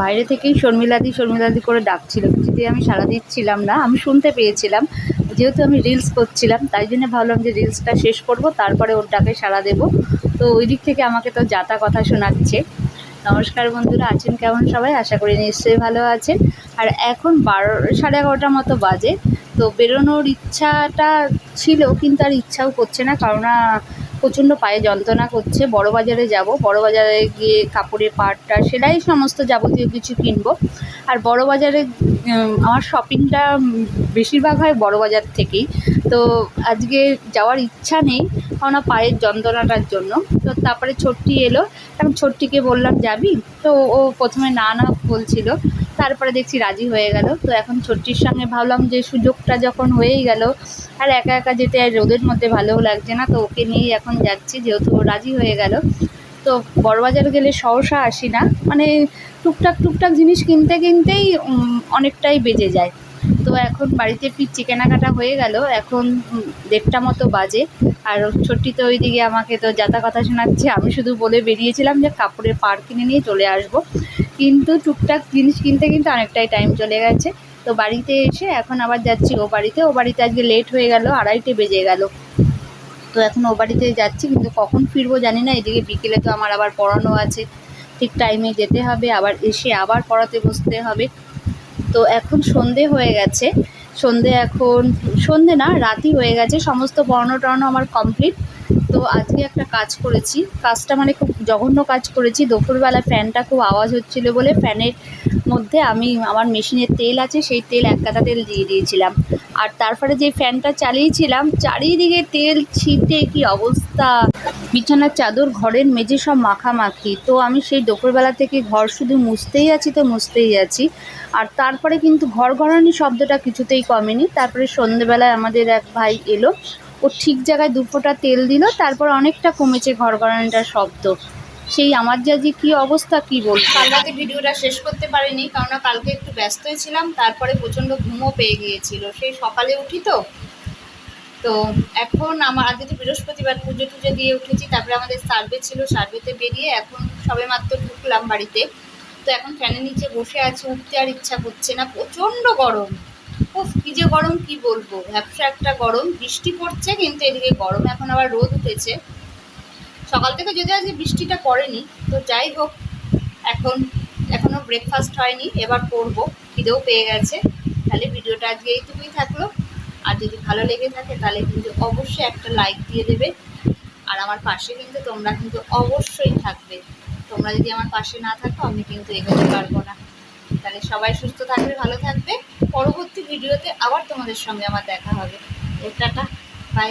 বাইরে থেকেই শর্মিলাদি শর্মিলাদি করে ডাকছিল। কিছুতেই আমি সাড়া দিচ্ছিলাম না, আমি শুনতে পেয়েছিলাম। যেহেতু আমি রিলস করছিলাম, তাই জন্য ভাবলাম যে রিলসটা শেষ করব, তারপরে ওর ডাকে সাড়া দেবো। তো ওই দিক থেকে আমাকে তো যাতা কথা শোনাচ্ছে। নমস্কার বন্ধুরা, আছেন কেমন সবাই? আশা করি নিশ্চয়ই ভালো আছেন। আর এখন বারো, সাড়ে এগারোটার মতো বাজে। তো বেরোনোর ইচ্ছাটা ছিল, কিন্তু আর ইচ্ছাও করছে না কারণ প্রচণ্ড পায়ে যন্ত্রণা করছে। বড় বাজারে যাব বড় বাজারে গিয়ে কাপড়ের পাটটা, সেলাই সমস্ত যাবতীয় কিছু কিনবো। আর বড় বাজারে আমার শপিংটা বেশিরভাগ হয় বড় বাজার থেকেই। তো আজকে যাওয়ার ইচ্ছা নেই, কারণ পায়ের যন্ত্রণাটার জন্য। তো তারপরে ছোট্টি এলো, এখন ছোট্টিকে বললাম, যাবি? তো ও প্রথমে না না বলছিল। তারপরে দেখছি রাজি হয়ে গেল। তো এখন ছোট্টির সঙ্গে ভাবলাম যে সুযোগটা যখন হয়েই গেল, আর একা একা যেতে আর রোদের মধ্যে ভালোও লাগছে না, তো ওকে নিয়েই এখন যাচ্ছি যেহেতু রাজি হয়ে গেল। তো বড়বাজার গেলে সহসা আসি না মানে টুকটাক টুকটাক জিনিস কিনতে কিনতেই অনেকটাই বেজে যায়। তো এখন বাড়িতে ফিরছি, কেনাকাটা হয়ে গেল, এখন দেড়টা মতো বাজে। আর ছোট্টি তো ওইদিকে আমাকে তো যাতা কথা শোনাচ্ছে, আমি শুধু বলে বেরিয়েছিলাম যে কাপড়ের পার কিনে নিয়ে চলে আসব। কিন্তু টুকটাক জিনিস কিনতে কিন্তু অনেকটাই টাইম চলে গেছে। তো বাড়িতে এসে এখন আবার যাচ্ছি ও বাড়িতে। ও বাড়িতে আজকে লেট হয়ে গেল, আড়াইটে বেজে গেল। তো এখন ও বাড়িতে যাচ্ছি, কিন্তু কখন ফিরবো জানি না। এদিকে বিকেলে তো আমার আবার পড়ানো আছে। ঠিক টাইমে যেতে হবে, আবার এসে আবার পড়াতে বসতে হবে। তো এখন সন্ধে হয়ে গেছে। সন্ধে এখন, সন্ধে না, রাতই হয়ে গেছে। সমস্ত পড়ানো টড়ানো আমার কমপ্লিট তো আজকে একটা কাজ করেছি। কাজটা মানে খুব জঘন্য কাজ করেছি। দুপুরবেলা ফ্যানটা খুব আওয়াজ হচ্ছিল বলে ফ্যানের মধ্যে আমি আমার মেশিনের তেল আছে, সেই তেল এক কাটা তেল দিয়ে দিয়েছিলাম। আর তারপরে যে ফ্যানটা চালিয়েছিলাম, চারিদিকে তেল ছিটে কি অবস্থা? বিছানার চাদর, ঘরের মেঝে সব মাখামাখি। তো আমি সেই দুপুরবেলা থেকে ঘর শুধু মুছতেই আছি তো মুছতেই আছি। আর তারপরে কিন্তু ঘর ঘরানি শব্দটা কিছুতেই কমেনি। তারপরে সন্ধেবেলায় আমাদের এক ভাই এলো। ও ঠিক জায়গায় দু ফোঁটা তেল দিল, তারপর অনেকটা কমেছে ঘর ঘরানিটার শব্দ। সেই আমার যা যে কী অবস্থা, কী বল কাল রাতে ভিডিওটা শেষ করতে পারিনি কারণ কালকে একটু ব্যস্তই ছিলাম, তারপরে প্রচণ্ড ঘুমও পেয়ে গিয়েছিল। সেই সকালে উঠি তো। তো এখন আমার, আজকে তো বৃহস্পতিবার, পুজো টুজো দিয়ে উঠেছি, তারপরে আমাদের সার্ভে ছিল, সার্ভেতে বেরিয়ে এখন সবে মাত্র ঢুকলাম বাড়িতে। তো এখন ফ্যানের নিচে বসে আছি, উঠতে আর ইচ্ছা করছে না, প্রচণ্ড গরম। কী যে গরম, কি বলব? ব্যবসা একটা গরম, বৃষ্টি পড়ছে কিন্তু এদিকে গরম, এখন আবার রোদ উঠেছে। সকাল থেকে যদি আজকে বৃষ্টিটা পড়েনি, তো যাই হোক, এখন এখনও ব্রেকফাস্ট হয়নি, এবার করব, খিদেও পেয়ে গেছে। তাহলে ভিডিওটা আজকে এইটুকুই থাকল। আর যদি ভালো লেগে থাকে, তাহলে কিন্তু অবশ্যই একটা লাইক দিয়ে দেবে। আর আমার পাশে কিন্তু তোমরা কিন্তু অবশ্যই থাকবে। তোমরা যদি আমার পাশে না থাকো, আমি কিন্তু এগোতে পারব না। তাহলে সবাই সুস্থ থাকবে, ভালো থাকবে। ভিডিওতে আবার তোমাদের সঙ্গে আমার দেখা হবে। Tata bye